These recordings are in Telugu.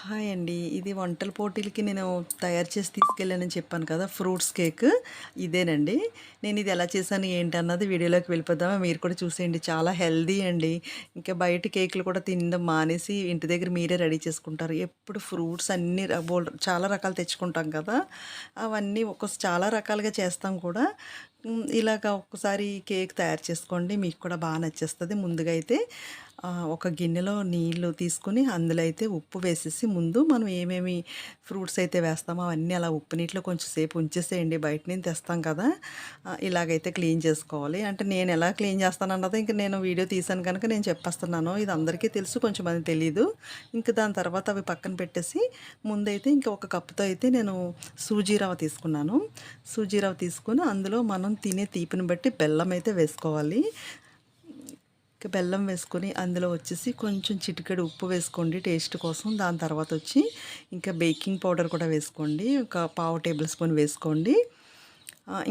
హాయ్ అండి. ఇది వంటల పోటీలకి నేను తయారు చేసి తీసుకెళ్ళానని చెప్పాను కదా ఫ్రూట్స్ కేక్. ఇదేనండి. నేను ఇది ఎలా చేశాను ఏంటి అన్నది వీడియోలోకి వెళ్ళిపోదామా? మీరు కూడా చూసేయండి. చాలా హెల్దీ అండి. ఇంకా బయట కేకులు కూడా తినడం మానేసి ఇంటి దగ్గర మీరే రెడీ చేసుకుంటారు. ఎప్పుడు ఫ్రూట్స్ అన్ని చాలా రకాలు తెచ్చుకుంటాం కదా అవన్నీ ఒక చాలా రకాలుగా చేస్తాం కూడా. ఇలాగ ఒక్కసారి కేక్ తయారు చేసుకోండి. మీకు కూడా బాగా నచ్చేస్తుంది. ముందుగా అయితే ఒక గిన్నెలో నీళ్ళు తీసుకుని అందులో అయితే ఉప్పు వేసేసి ముందు మనం ఏమేమి ఫ్రూట్స్ అయితే వేస్తామో అవన్నీ అలా ఉప్పు నీటిలో కొంచెం సేపు ఉంచేసేయండి. బయట నుంచి తెస్తాం కదా. ఇలాగైతే క్లీన్ చేసుకోవాలి. అంటే నేను ఎలా క్లీన్ చేస్తాను అన్నది నేను వీడియో తీసాను కనుక నేను చెప్పేస్తున్నాను. ఇది అందరికీ తెలుసు కొంచెం మంది తెలియదు ఇంక దాని తర్వాత అవి పక్కన పెట్టేసి ముందైతే ఇంకా ఒక కప్పుతో అయితే నేను సూజీరవ తీసుకున్నాను. సూజీరవ తీసుకుని అందులో మనం తినే తీపిని బట్టి బెల్లం అయితే వేసుకోవాలి. ఇంకా బెల్లం వేసుకొని అందులో వచ్చేసి కొంచెం చిటికెడు ఉప్పు వేసుకోండి టేస్ట్ కోసం. దాని తర్వాత వచ్చి ఇంకా బేకింగ్ పౌడర్ కూడా వేసుకోండి ఒక పావు టేబుల్ స్పూన్ వేసుకోండి.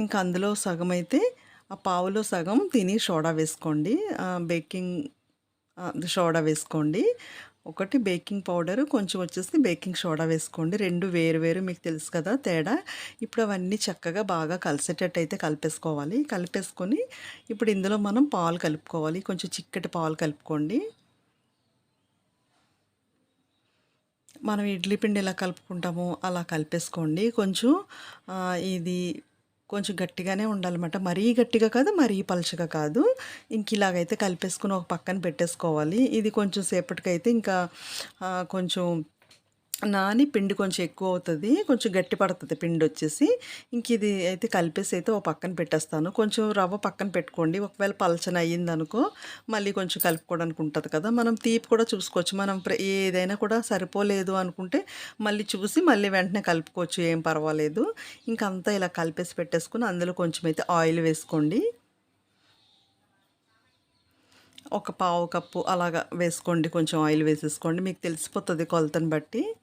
ఇంకా అందులో సగం అయితే ఆ పావులో సగం తిని సోడా వేసుకోండి. బేకింగ్ సోడా వేసుకోండి. ఒకటి బేకింగ్ పౌడరు కొంచెం వచ్చేసి బేకింగ్ సోడా వేసుకోండి. రెండు వేరు వేరు మీకు తెలుసు కదా తేడా. ఇప్పుడు అవన్నీ చక్కగా బాగా కలిసేటట్టు అయితే కలిపేసుకోవాలి. కలిపేసుకొని ఇప్పుడు ఇందులో మనం పాలు కలుపుకోవాలి. కొంచెం చిక్కటి పాలు కలుపుకోండి. మనం ఇడ్లీ పిండి ఎలా కలుపుకుంటామో అలా కలిపేసుకోండి. కొంచెం ఇది కొంచెం గట్టిగానే ఉండాలన్నమాట. మరీ గట్టిగా కాదు మరీ పలచగా కాదు. ఇంక ఇలాగైతే కలిపేసుకుని ఒక పక్కన పెట్టేసుకోవాలి. ఇది కొంచెం సేపటికైతే ఇంకా కొంచెం నాని పిండి కొంచెం ఎక్కువ అవుతుంది కొంచెం గట్టి పడుతుంది పిండి వచ్చేసి. ఇంక ఇది అయితే కలిపేసి అయితే ఒక పక్కన పెట్టేస్తాను. కొంచెం రవ్వ పక్కన పెట్టుకోండి. ఒకవేళ పలచన అయ్యింది అనుకో మళ్ళీ కొంచెం కలుపుకోవడానికి ఉంటుంది కదా. మనం తీపి కూడా చూసుకోవచ్చు. మనం ప్ర- ఏదైనా కూడా సరిపోలేదు అనుకుంటే మళ్ళీ చూసి మళ్ళీ వెంటనే కలుపుకోవచ్చు. ఏం పర్వాలేదు. ఇంకంతా ఇలా కలిపేసి పెట్టేసుకుని అందులో కొంచెం అయితే ఆయిల్ వేసుకోండి. ఒక పావు కప్పు అలాగా వేసుకోండి. కొంచెం ఆయిల్ వేసేసుకోండి. మీకు తెలిసిపోతుంది కొలతని బట్టి.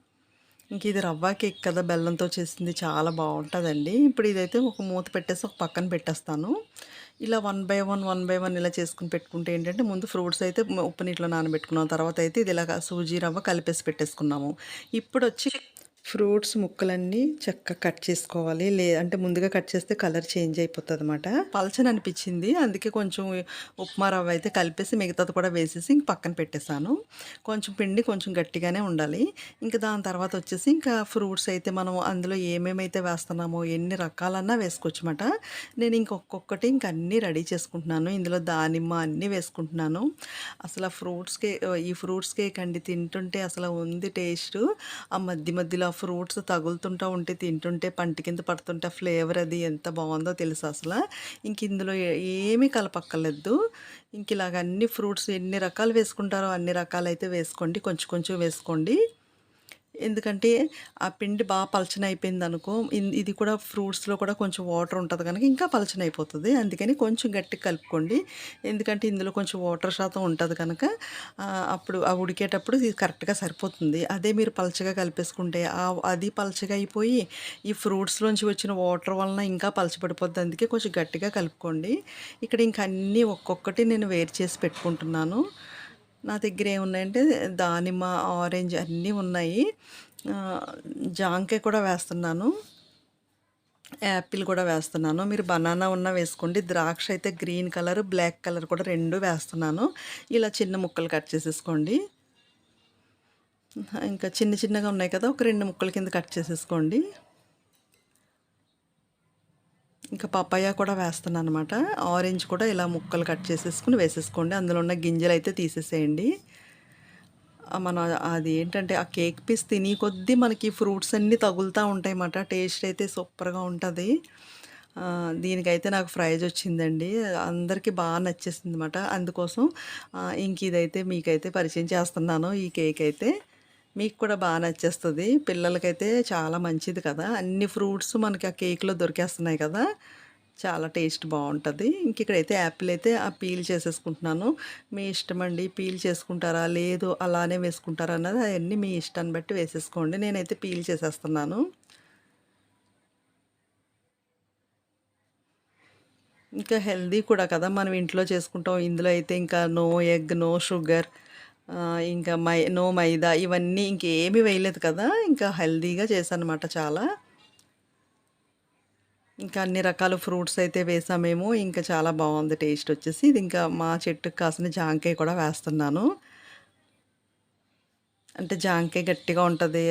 ఇంక ఇది రవ్వ కేక్ కదా బెల్లంతో చేసింది చాలా బాగుంటుందండి. ఇప్పుడు ఇదైతే ఒక మూత పెట్టేసి ఒక పక్కన పెట్టేస్తాను. ఇలా one by one one by one ఇలా చేసుకుని పెట్టుకుంటే ఏంటంటే ముందు ఫ్రూట్స్ అయితే ఉప్పు నీటిలో నానబెట్టుకున్నాం. తర్వాత అయితే ఇది ఇలాగ సూజీ రవ్వ కలిపేసి పెట్టేసుకున్నాము. ఇప్పుడు వచ్చి ఫ్రూట్స్ ముక్కలన్నీ చక్కగా కట్ చేసుకోవాలి. లే అంటే ముందుగా కట్ చేస్తే కలర్ చేంజ్ అయిపోతుంది అనమాట పలచని అనిపించింది అందుకే కొంచెం ఉప్మా రవ్వ అయితే కలిపేసి మిగతాది కూడా వేసేసి ఇంక పక్కన పెట్టేశాను. కొంచెం పిండి కొంచెం గట్టిగానే ఉండాలి. ఇంకా దాని తర్వాత వచ్చేసి ఇంకా ఫ్రూట్స్ అయితే మనం అందులో ఏమేమైతే వేస్తున్నామో ఎన్ని రకాలన్నా వేసుకోవచ్చమాట నేను ఇంకొక్కొక్కటి ఇంక అన్నీ రెడీ చేసుకుంటున్నాను. ఇందులో దానిమ్మ అన్నీ వేసుకుంటున్నాను. అసలు ఆ ఫ్రూట్స్ కేక్ ఈ ఫ్రూట్స్ కేక్ అండి తింటుంటే అసలు ఉంది టేస్ట్. ఆ మధ్య మధ్యలో ఫ్రూట్స్ తగులుతుంటా ఉంటే తింటుంటే పంట కింద పడుతుంటే ఫ్లేవర్ అది ఎంత బాగుందో తెలుసు అసలు. ఇంక ఇందులో ఏమీ కలపక్కర్లేదు. ఇంక ఇలాగ అన్ని ఫ్రూట్స్ ఎన్ని రకాలు వేసుకుంటారో అన్ని రకాలైతే వేసుకోండి. కొంచెం కొంచెం వేసుకోండి. ఎందుకంటే ఆ పిండి బాగా పలచన అయిపోయింది అనుకో ఇన్- ఇది కూడా ఫ్రూట్స్లో కూడా కొంచెం వాటర్ ఉంటుంది కనుక ఇంకా పలచన అయిపోతుంది అందుకని కొంచెం గట్టిగా కలుపుకోండి. ఎందుకంటే ఇందులో కొంచెం వాటర్ శాతం ఉంటుంది కనుక అప్పుడు ఆ ఉడికేటప్పుడు ఇది కరెక్ట్గా సరిపోతుంది. అదే మీరు పలచగా కలిపేసుకుంటే అది పలచగా అయిపోయి ఈ ఫ్రూట్స్లోంచి వచ్చిన వాటర్ వలన ఇంకా పలచబడిపోద్ది. అందుకే కొంచెం గట్టిగా కలుపుకోండి. ఇక్కడ ఇంకా అన్నీ ఒక్కొక్కటి నేను వేరు చేసి పెట్టుకుంటున్నాను. నా దగ్గర ఏమున్నాయంటే దానిమ్మ ఆరెంజ్ అన్నీ ఉన్నాయి. ఆ, జాంకాయ కూడా వేస్తున్నాను. యాపిల్ కూడా వేస్తున్నాను. మీరు బనానా ఉన్న వేసుకోండి. ద్రాక్ష అయితే గ్రీన్ కలర్ బ్లాక్ కలర్ కూడా రెండు వేస్తున్నాను. ఇలా చిన్న ముక్కలు కట్ చేసేసుకోండి. ఇంకా చిన్న చిన్నగా ఉన్నాయి కదా ఒక రెండు ముక్కల కింద కట్ చేసేసుకోండి. ఇంకా పపాయ కూడా వేస్తాను అనమాట ఆరెంజ్ కూడా ఇలా ముక్కలు కట్ చేసేసుకుని వేసేసుకోండి. అందులో ఉన్న గింజలు అయితే తీసేసేయండి మన అది ఏంటంటే ఆ కేక్ పీస్ తిని కొద్దీ మనకి ఫ్రూట్స్ అన్నీ తగులుతూ ఉంటాయి అన్నమాట టేస్ట్ అయితే సూపర్గా ఉంటుంది. దీనికైతే నాకు ప్రైజ్ వచ్చిందండి. అందరికీ బాగా నచ్చేసింది అనమాట అందుకోసం ఇంక ఇదైతే మీకైతే పరిచయం చేస్తున్నాను ఈ కేక్ అయితే. మీకు కూడా బాగా నచ్చేస్తుంది. పిల్లలకైతే చాలా మంచిది కదా. అన్ని ఫ్రూట్స్ మనకి ఆ కేక్లో దొరికేస్తున్నాయి కదా. చాలా టేస్ట్ బాగుంటుంది. ఇంక ఇక్కడైతే యాపిల్ అయితే ఆ పీల్ చేసేసుకుంటున్నాను. మీ ఇష్టం అండి? పీల్ చేసుకుంటారా? లేదు అలానే వేసుకుంటారా అన్నది అవన్నీ మీ ఇష్టాన్ని బట్టి వేసేసుకోండి. నేనైతే పీల్ చేసేస్తున్నాను. ఇంకా హెల్దీ కూడా కదా మనం ఇంట్లో చేసుకుంటాం. ఇందులో అయితే ఇంకా నో ఎగ్ నో షుగర్ ఇంకా మై నో మైదా ఇవన్నీ ఇంకేమీ వేయలేదు కదా ఇంకా హెల్దీగా చేశానమాట చాలా. ఇంకా అన్ని రకాల ఫ్రూట్స్ అయితే వేసామేమో ఇంకా చాలా బాగుంది టేస్ట్ వచ్చేసి. ఇది ఇంకా మా చెట్టుకు కాసిన జాంకాయ కూడా వేస్తున్నాను. అంటే జాంకాయ గట్టిగా ఉంటుంది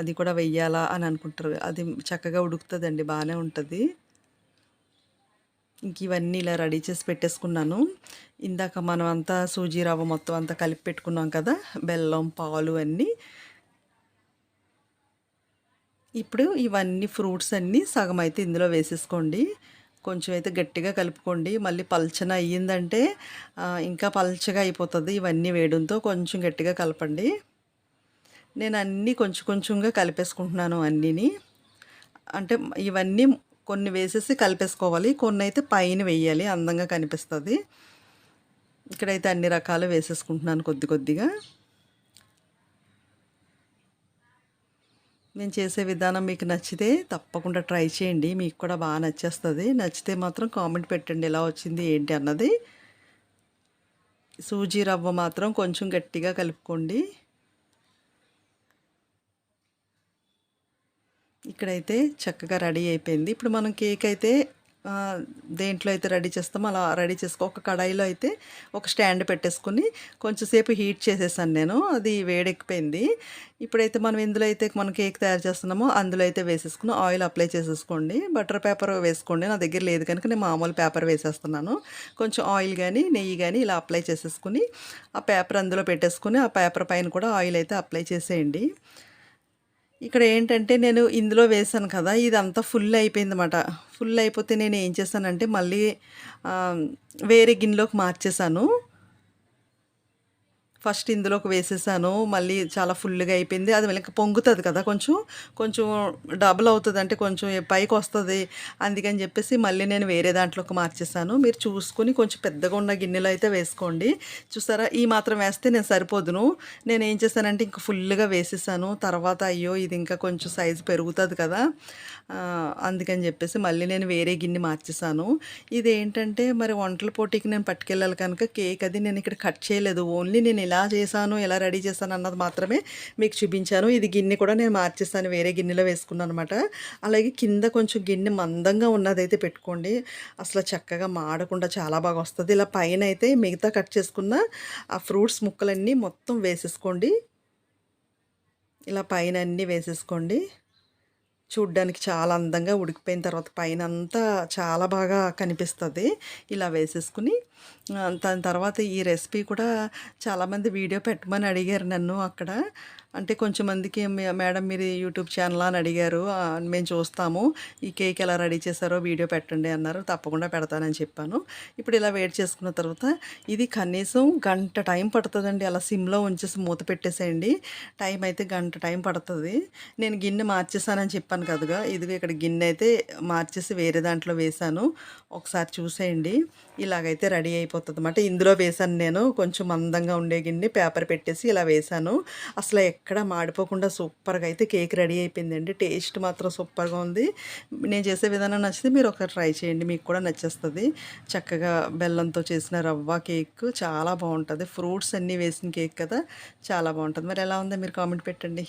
అది కూడా వెయ్యాలా అని అనుకుంటారు. అది చక్కగా ఉడుకుతుందండి బాగానే ఉంటుంది. ఇంక ఇవన్నీ ఇలా రెడీ చేసి పెట్టేసుకున్నాను. ఇందాక మనం అంతా సూజీ రవ్వ మొత్తం అంతా కలిపి పెట్టుకున్నాం కదా బెల్లం పాలు అన్నీ. ఇప్పుడు ఇవన్నీ ఫ్రూట్స్ అన్నీ సగం అయితే ఇందులో వేసేసుకోండి. కొంచెం అయితే గట్టిగా కలుపుకోండి. మళ్ళీ పల్చన అయ్యిందంటే ఇంకా పల్చగా అయిపోతుంది. ఇవన్నీ వేయడంతో కొంచెం గట్టిగా కలపండి. నేను అన్నీ కొంచెం కొంచెంగా కలిపేసుకుంటున్నాను అన్నీని. అంటే ఇవన్నీ కొన్ని వేసేసి కలిపేసుకోవాలి. కొన్ని అయితే పైన వేయాలి. అందంగా కనిపిస్తుంది. ఇక్కడైతే అన్ని రకాలు వేసేసుకుంటున్నాను కొద్ది కొద్దిగా. నేను చేసే విధానం మీకు నచ్చితే తప్పకుండా ట్రై చేయండి. మీకు కూడా బాగా నచ్చేస్తుంది. నచ్చితే మాత్రం కామెంట్ పెట్టండి. ఎలా వచ్చింది ఏంటి అన్నది. సూజీ రవ్వ మాత్రం కొంచెం గట్టిగా కలుపుకోండి. ఇక్కడైతే చక్కగా రెడీ అయిపోయింది. ఇప్పుడు మనం కేక్ అయితే దేంట్లో అయితే రెడీ చేస్తామో అలా రెడీ చేసుకో ఒక కడాయిలో అయితే ఒక స్టాండ్ పెట్టేసుకుని కొంచెంసేపు హీట్ చేసేసాను నేను. అది వేడెక్కిపోయింది. ఇప్పుడైతే మనం ఇందులో అయితే మనం కేక్ తయారు చేస్తున్నామో అందులో అయితే వేసేసుకుని ఆయిల్ అప్లై చేసేసుకోండి. బటర్ పేపర్ వేసుకోండి. నా దగ్గర లేదు కనుక నేను మామూలు పేపర్ వేసేస్తున్నాను. కొంచెం ఆయిల్ కానీ నెయ్యి కానీ ఇలా అప్లై చేసేసుకుని ఆ పేపర్ అందులో పెట్టేసుకుని ఆ పేపర్ పైన కూడా ఆయిల్ అయితే అప్లై చేసేయండి. ఇక్కడ ఏంటంటే నేను ఇందులో వేసాను కదా ఇదంతా ఫుల్ అయిపోయిందన్నమాట. ఫుల్ అయిపోతే నేను ఏం చేశానంటే మళ్ళీ వేరే గిన్నెలోకి మార్చేసాను ఫస్ట్ ఇందులోకి వేసేసాను. మళ్ళీ చాలా ఫుల్గా అయిపోయింది. అది మళ్ళీ పొంగుతుంది కదా కొంచెం. కొంచెం డబుల్ అవుతుంది అంటే కొంచెం పైకి వస్తుంది అందుకని చెప్పేసి మళ్ళీ నేను వేరే దాంట్లోకి మార్చేసాను. మీరు చూసుకొని కొంచెం పెద్దగా ఉన్న గిన్నెలో అయితే వేసుకోండి. చూసారా? ఈ మాత్రం వేస్తే నేను సరిపోదును. నేను ఏం చేశానంటే ఇంక ఫుల్గా వేసేసాను. తర్వాత అయ్యో ఇది ఇంకా కొంచెం సైజు పెరుగుతుంది కదా. అందుకని చెప్పేసి మళ్ళీ నేను వేరే గిన్నె మార్చేసాను. ఇది ఏంటంటే మరి వంటల పోటీకి నేను పట్టుకెళ్ళాలి కనుక కేక్ అది నేను ఇక్కడ కట్ చేయలేదు. ఓన్లీ నేను ఎలా చేశాను ఎలా రెడీ చేశాను అన్నది మాత్రమే మీకు చూపించాను. ఇది గిన్నె కూడా నేను మార్చేస్తాను వేరే గిన్నెలో వేసుకున్నాను అనమాట అలాగే కింద కొంచెం గిన్నె మందంగా ఉన్నదైతే పెట్టుకోండి. అసలు చక్కగా మాడకుండా చాలా బాగా వస్తుంది. ఇలా పైన అయితే మిగతా కట్ చేసుకున్న ఆ ఫ్రూట్స్ ముక్కలన్నీ మొత్తం వేసేసుకోండి. ఇలా పైన అన్నీ వేసేసుకోండి. చూడ్డానికి చాలా అందంగా ఉడికిపోయిన తర్వాత పైన అంతా చాలా బాగా కనిపిస్తుంది. ఇలా వేసేసుకుని దాని తర్వాత ఈ రెసిపీ కూడా చాలామంది వీడియో పెట్టమని అడిగారు నన్ను అక్కడ. అంటే కొంచెం మందికి మేడం మీరు యూట్యూబ్ ఛానల్ అని అడిగారు. మేము చూస్తాము. ఈ కేక్ ఎలా రెడీ చేశారో వీడియో పెట్టండి అన్నారు. తప్పకుండా పెడతానని చెప్పాను. ఇప్పుడు ఇలా వేడి చేసుకున్న తర్వాత ఇది కనీసం గంట టైం పడుతుందండి. అలా సిమ్లో ఉంచేసి మూత పెట్టేసేయండి. టైం అయితే గంట టైం పడుతుంది. నేను గిన్నె మార్చేసానని చెప్పాను కదగా. ఇదిగో ఇక్కడ గిన్నె అయితే మార్చేసి వేరే దాంట్లో వేశాను. ఒకసారి చూసేయండి. ఇలాగైతే రెడీ అయిపోతుంది అనమాట ఇందులో వేశాను నేను కొంచెం మందంగా ఉండే గిన్నె పేపర్ పెట్టేసి ఇలా వేశాను అసలు ఎక్కడ మాడిపోకుండా సూపర్గా అయితే కేక్ రెడీ అయిపోయిందండి. టేస్ట్ మాత్రం సూపర్గా ఉంది. నేను చేసే విధానం నచ్చితే మీరు ఒకసారి ట్రై చేయండి. మీకు కూడా నచ్చేస్తుంది. చక్కగా బెల్లంతో చేసిన రవ్వ కేక్ చాలా బాగుంటుంది. ఫ్రూట్స్ అన్నీ వేసిన కేక్ కదా చాలా బాగుంటుంది. మరి ఎలా ఉందో? మీరు కామెంట్ పెట్టండి.